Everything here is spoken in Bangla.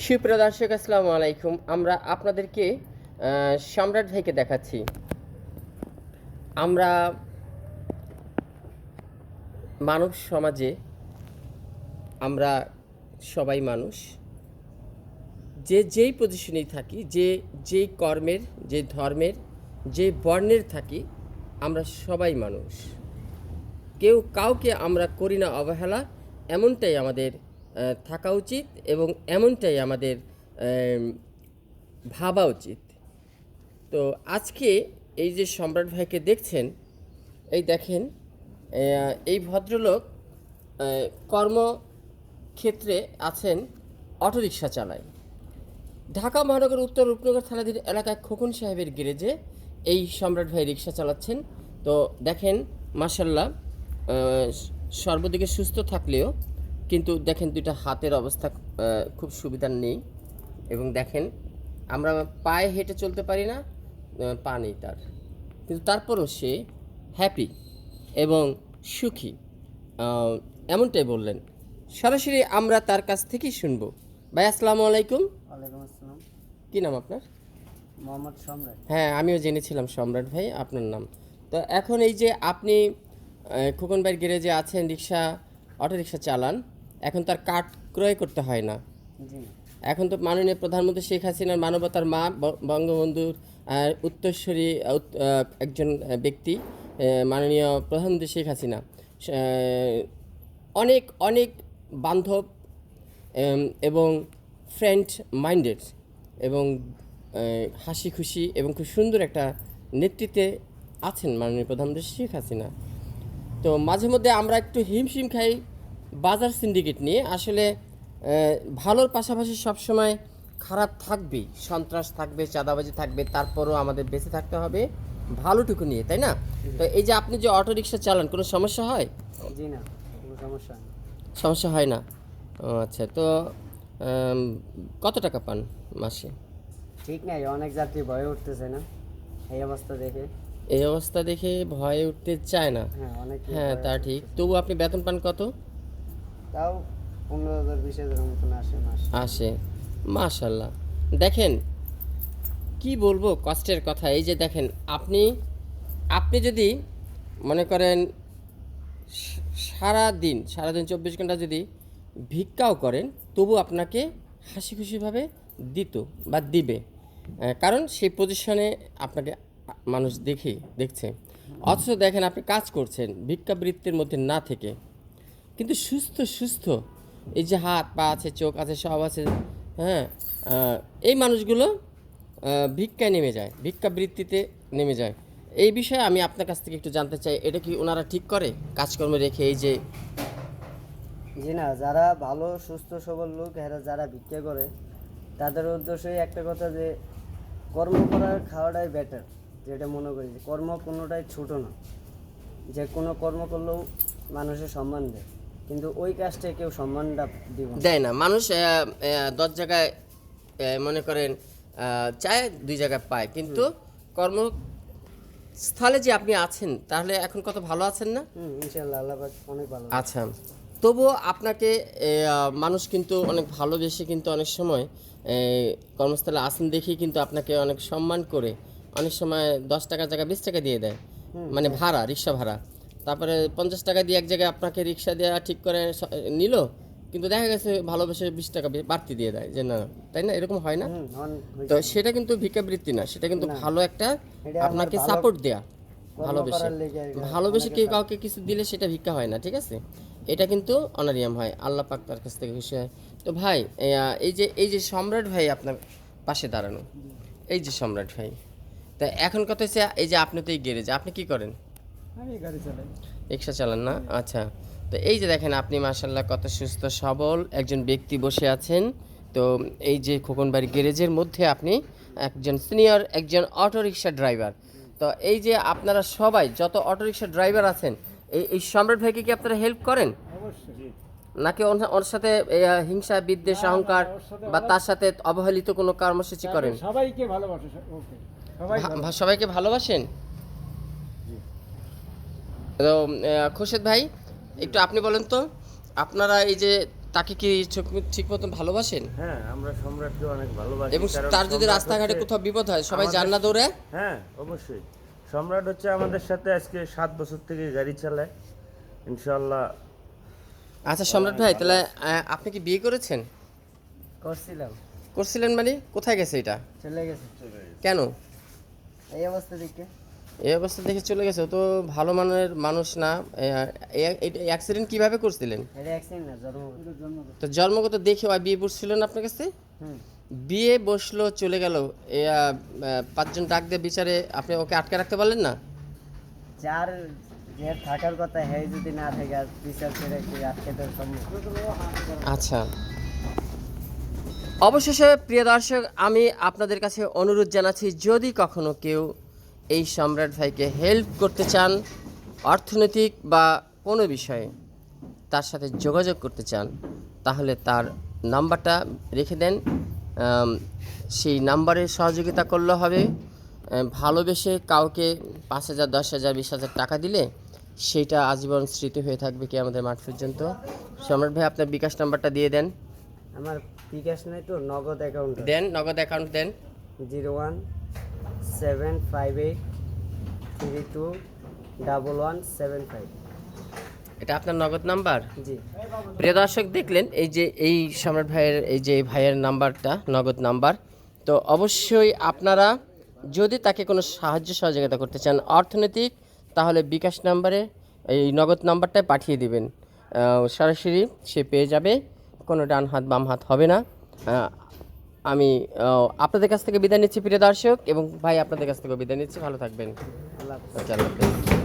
সুপ্রিয় দর্শক, আসসালামু আলাইকুম। আমরা আপনাদেরকে সম্রাট ভাইকে দেখাচ্ছি। আমরা মানব সমাজে আমরা সবাই মানুষ। যে যেই পজিশনেই থাকি, যে যেই কর্মের, যে ধর্মের, যে বর্ণের থাকি, আমরা সবাই মানুষ। কেউ কাউকে আমরা করি না অবহেলা, এমনটাই আমাদের থাকা উচিত এবং এমনটাই আমাদের ভাবা উচিত। তো আজকে এই যে সম্রাট ভাইকে দেখছেন, এই দেখেন এই ভদ্রলোক কর্মক্ষেত্রে আছেন অটোরিকশা চালায়। ঢাকা মহানগর উত্তর রূপনগর থানাধীন এলাকায় খোকন সাহেবের গ্যারেজে এই সম্রাট ভাই রিক্সা চালাচ্ছেন। তো দেখেন মাসাল্লাহ সর্বদিকে সুস্থ থাকলেও কিন্তু দেখেন দুইটা হাতের অবস্থা খুব সুবিধার নেই। এবং দেখেন আমরা পায়ে হেঁটে চলতে পারি না পা নেই তার। কিন্তু তারপরও সে হ্যাপি এবং সুখী। এমনটাই বললেন। সরাসরি আমরা তার কাছ থেকেই শুনব। ভাই আসসালামু আলাইকুম। ওয়ালাইকুম আসসালাম। কি নাম আপনার? মোহাম্মদ সম্রাট। হ্যাঁ আমিও জেনেছিলাম সম্রাট ভাই আপনার নাম। তো এখন এই যে আপনি আহ, খোকনবাইয়ের গ্যারেজে আছেন রিক্সা অটো রিক্সা চালান এখন তার কাঠ ক্রয় করতে হয় না। এখন তো মাননীয় প্রধানমন্ত্রী শেখ হাসিনার মানবতার মা বঙ্গবন্ধুর উত্তরস্বরী একজন ব্যক্তি মাননীয় প্রধানমন্ত্রী শেখ হাসিনা। অনেক অনেক বান্ধব এবং ফ্রেন্ড মাইন্ডেড এবং হাসি খুশি এবং খুব সুন্দর একটা নেতৃত্বে আছেন মাননীয় প্রধানমন্ত্রী শেখ হাসিনা। তো মাঝে মধ্যে আমরা একটু হিমশিম খাই বাজার সিন্ডিকেট নিয়ে আসলে ভালোর পাশাপাশি সবসময় খারাপ থাকবেই সন্ত্রাস থাকবে চাঁদাবাজি থাকবে তারপরও আমাদের বেঁচে থাকতে হবে ভালোটুকু নিয়ে তাই না? তো এই যে আপনি যে অটো রিক্সা চালান কোনো সমস্যা হয়? জি না কোনো সমস্যা সমস্যা হয় না? আচ্ছা তো কত টাকা পান মাসে? ঠিক নাই অনেক যাত্রী ভয়ে উঠতেছে না এই অবস্থা দেখে। এই অবস্থা দেখে ভয়ে উঠতে চায় না। হ্যাঁ অনেক হ্যাঁ তা ঠিক। তবু আপনি বেতন পান কত? তাও পনেরো হাজার, বিশ হাজার মতন আসে আসে। মাশাল্লাহ দেখেন, কি বলব কষ্টের কথা, এই যে দেখেন, আপনি আপনি যদি মনে করেন সারা দিন সারাদিন চব্বিশ ঘণ্টা যদি ভিক্ষাও করেন, তবু আপনাকে হাসি খুশিভাবে দিত বা দিবে। কারণ সেই পজিশনে আপনাকে মানুষ দেখে, দেখছে। অথচ দেখেন, আপনি কাজ করছেন, ভিক্ষাবৃত্তির মধ্যে না থেকে। কিন্তু সুস্থ সুস্থ। এই যে হাত, পা আছে, চোখ আছে, সব আছে হ্যাঁ? এই মানুষগুলো ভিক্ষায় নেমে যায়, ভিক্ষাবৃত্তিতে নেমে যায়। এই বিষয়ে আমি আপনার কাছ থেকে একটু জানতে চাই, এটা কি ওনারা ঠিক করে? কাজকর্ম রেখে এই যে জি না, যারা ভালো, সুস্থ, সবল লোক, এরা যারা ভিক্ষা করে, তাদের উদ্দেশ্যই একটা কথা যে, কর্ম করার খাওয়াটাই বেটার যেটা মনে করি কর্ম কোনোটাই ছোটো না। যে কোনো কর্ম করলেও মানুষের সম্মান দেয়। কিন্তু ওই কাজটা কেউ সম্মানটা দেয় না। মানুষ দশ জায়গায় মনে করেন চায় দুই জায়গায় পায়। কিন্তু কর্মস্থলে যে আপনি আছেন তাহলে এখন কত ভালো আছেন না? হুম ইনশাল্লাহ আল্লাহ অনেক ভালো আচ্ছা। তবুও আপনাকে মানুষ কিন্তু অনেক ভালোবেসে কিন্তু অনেক সময় কর্মস্থলে আসেন দেখেই কিন্তু আপনাকে অনেক সম্মান করে অনেক সময় দশ টাকার জায়গায় বিশ টাকা দিয়ে দেয়। মানে ভাড়া রিক্সা ভাড়া। তারপরে পঞ্চাশ টাকা দিয়ে এক জায়গায় আপনাকে রিক্সা দেওয়া ঠিক করে নিল কিন্তু দেখা গেছে ভালোবেসে বিশ টাকা বাড়তি দিয়ে দেয় যে না তাই না? এরকম হয় না। তো সেটা কিন্তু ভিক্ষাবৃত্তি না সেটা কিন্তু ভালো একটা আপনাকে সাপোর্ট দেয়া ভালোবেসে। ভালোবেসে কেউ কাউকে কিছু দিলে সেটা ভিক্ষা হয় না ঠিক আছে? এটা কিন্তু অনারিয়াম হয় আল্লাহ পাক তার কাছ থেকে খুশি হয়। তো ভাই এই, এই যে এই যে সম্রাট ভাই আপনার পাশে দাঁড়ানো এই যে সম্রাট ভাই তা এখন কথা হচ্ছে এই যে আপনি তো এই গ্যারেজ আপনি কি করেন? আমি গাড়ি চালাই। রিক্সা চালান না? আচ্ছা। তো এই যে দেখেন আপনি মাসাল্লাহ কত সুস্থ সবল একজন ব্যক্তি বসে আছেন। তো এই যে খোকনবাড়ি গ্যারেজের মধ্যে আপনি একজন সিনিয়র একজন অটো রিক্সা ড্রাইভার। তো এই যে আপনারা সবাই যত অটো রিক্সা ড্রাইভার আছেন এই এই সম্রাট ভাইকে কি আপনারা হেল্প করেন? নাকি ওর ওর সাথে হিংসা বিদ্বেষ অহংকার বা তার সাথে অবহেলিত কোনো কর্মসূচি করেন? সবাইকে ভালোবাসে ওকে। সবাই ভা- ভা- সবাইকে ভালোবাসেন? তো খোরশেদ ভাই একটু আপনি বলেন তো আপনারা এই যে তাকে কি ঠিক মতন ভালোবাসেন? হ্যাঁ আমরা সম্রাটকে অনেক ভালোবাসি এবং তার যদি রাস্তাঘাটে কোথাও বিপদ হয় সবাই আমাদের- জান না দৌড়ে হ্যাঁ অবশ্যই। সম্রাট হচ্ছে আমাদের সাথে আজকে সাত বছর থেকে গাড়ি চালায় ইনশাল্লাহ আচ্ছা সম্রাট ভাই তাহলে আপনি কি বিয়ে করেছেন? করছিলাম। করছিলেন মানে? কোথায় গেছে এটা? চলে গেছে। কেন? এই অবস্থা দেখে। এই অবস্থা দেখে চলে গেছে তো ভালো মানের মানুষ না। অ্যাক্সিডেন্ট কীভাবে করছিলেন? তো জন্মগত দেখে ওই বিয়ে বসছিল না আপনার কাছে? বিয়ে বসল চলে গেল। পাঁচজন ডাক দিয়ে বিচারে আপনি ওকে আটকে রাখতে পারলেন না? যার যে থাকার কথা হ্যাঁ যদি না থাকে বিচার কি আটকে আচ্ছা। অবশেষে প্রিয় দর্শক আমি আপনাদের কাছে অনুরোধ জানাচ্ছি যদি কখনো কেউ এই সম্রাট ভাইকে হেল্প করতে চান অর্থনৈতিক বা কোনো বিষয়ে তার সাথে যোগাযোগ করতে চান তাহলে তার নাম্বারটা রেখে দেন। সেই নাম্বারে সহযোগিতা করলে হবে। ভালোবেসে কাউকে পাঁচ হাজার দশ হাজার বিশ হাজার টাকা দিলে সেইটা আজীবন স্মৃতি হয়ে থাকবে কি আমাদের মাঠ পর্যন্ত। সম্রাট ভাই আপনার বিকাশ নাম্বারটা দিয়ে দেন। আমার বিকাশ নাই তো নগদ অ্যাকাউন্ট দেন নগদ অ্যাকাউন্ট দেন। Zero one seven five eight three two double one seven five এটা আপনার নগদ নাম্বার? জি। প্রিয় দর্শক দেখলেন এই যে এই সম্রাট ভাইয়ের এই যে ভাইয়ের নাম্বারটা নগদ নাম্বার। তো অবশ্যই আপনারা যদি তাকে কোনো সাহায্য সহযোগিতা করতে চান অর্থনৈতিক তাহলে বিকাশ নাম্বারে এই নগদ নাম্বারটায় পাঠিয়ে দিবেন। সরাসরি সে পেয়ে যাবে কোনো ডান হাত বাম হাত হবে না। আমি আপনাদের কাছ থেকে বিদায় নিচ্ছি প্রিয় দর্শক এবং ভাই আপনাদের কাছ থেকে বিদায় নিচ্ছি। ভালো থাকবেন। আল্লাহ আল্লাহ হাফেজ।